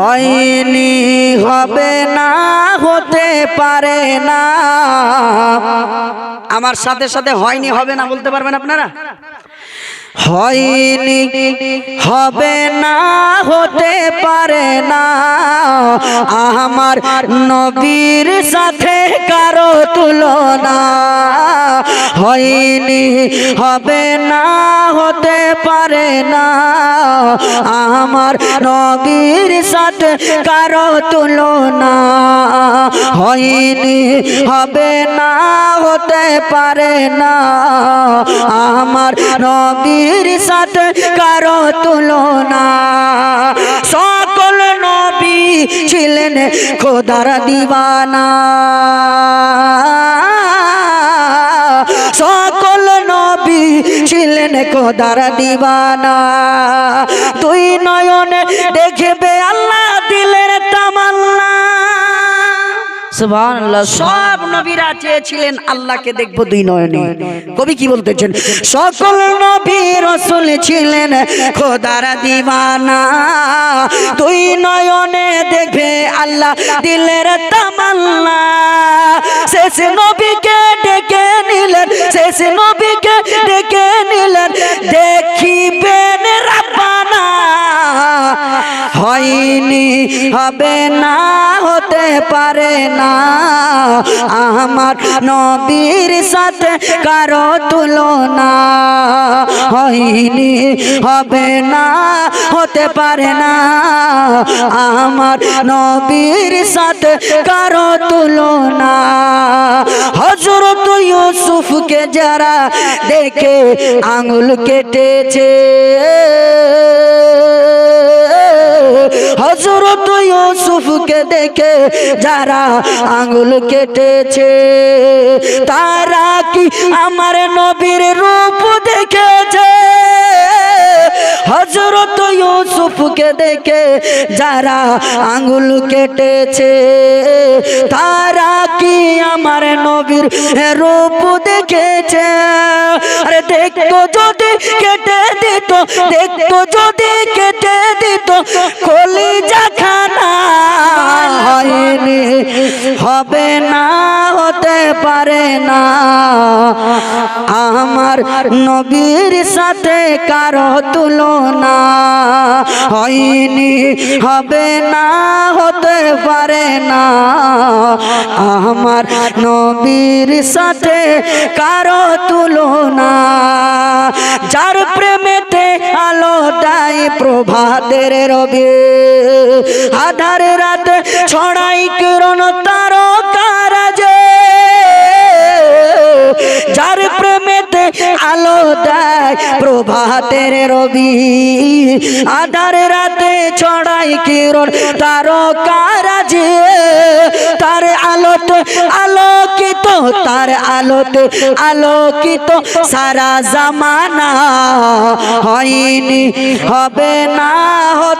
হয়নি, হবে না, হতে পারে না। আমার সাথে সাথে হয়নি, হবে না, বলতে পারবেন আপনারা? হয়নি, হবে না, হতে পারে না। আমার নবীর সাথে কারও তুলনা হয়নি হবে না, হতে পারে না। আমার নবীর সাথে কারও তুলনা। হয়নি হবে না, হতে পারে না। আমার নবীর সাথে কারও তুলনা। সকল নবী ছিলেন খোদার দিবানা। খোদার দিবানা। তুই নয়নে দেখবে আল্লাহ দিলের সুবহানাল্লাহ, সব নবীরা চেয়েছিলেন আল্লাহকে দেখব দুই নয়নে। কবি কি বলতেছেন? সকল নবী রসুল ছিলেন খোদার দিবানা। দুই নয়নে দেখবে আল্লাহ দিলের তামান্না। শেষ নবীকে ডেকে নিলেন, শেষ নবীকে ডেকে হবে না, হতে পারে না। আমার নবীর সাথে কারও তুলনা হয়নি, হবে না, হতে পারে না। আমার নবীর সাথে কারও তুলনা। হজরত ইউসুফকে যারা দেখে আঙুল কেটেছে হজরত ইউসুফকে দেখে যারা আঙুল কেটেছে, তারা কি আমার নবীর রূপ দেখেছে? হজরত ইউসুফকে দেখে যারা আঙুল কেটেছে, তারা কি আমার নবীর রূপ দেখেছে? আরে দেখতো যদি, কেটে দিত, দেখতো যদি, কেটে দিত হবে না, হতে পারে না। আমার নবীর সাথে কারও তুলনা হয়নি, হবে না, হতে পারে না। আমার নবীর সাথে কারও তুলনা, যার প্রেমেতে আলো দেয় প্রভাতের রবি। আধার রাত ছড়াই কিরণ প্রভাতের রবি। আধার রাতে ছড়াই কিরণ তার কারাজে তার আলোত আলোকিত, তার আলোতে আলোকিত সারা জামানা। হয়নি, হবে না, হতে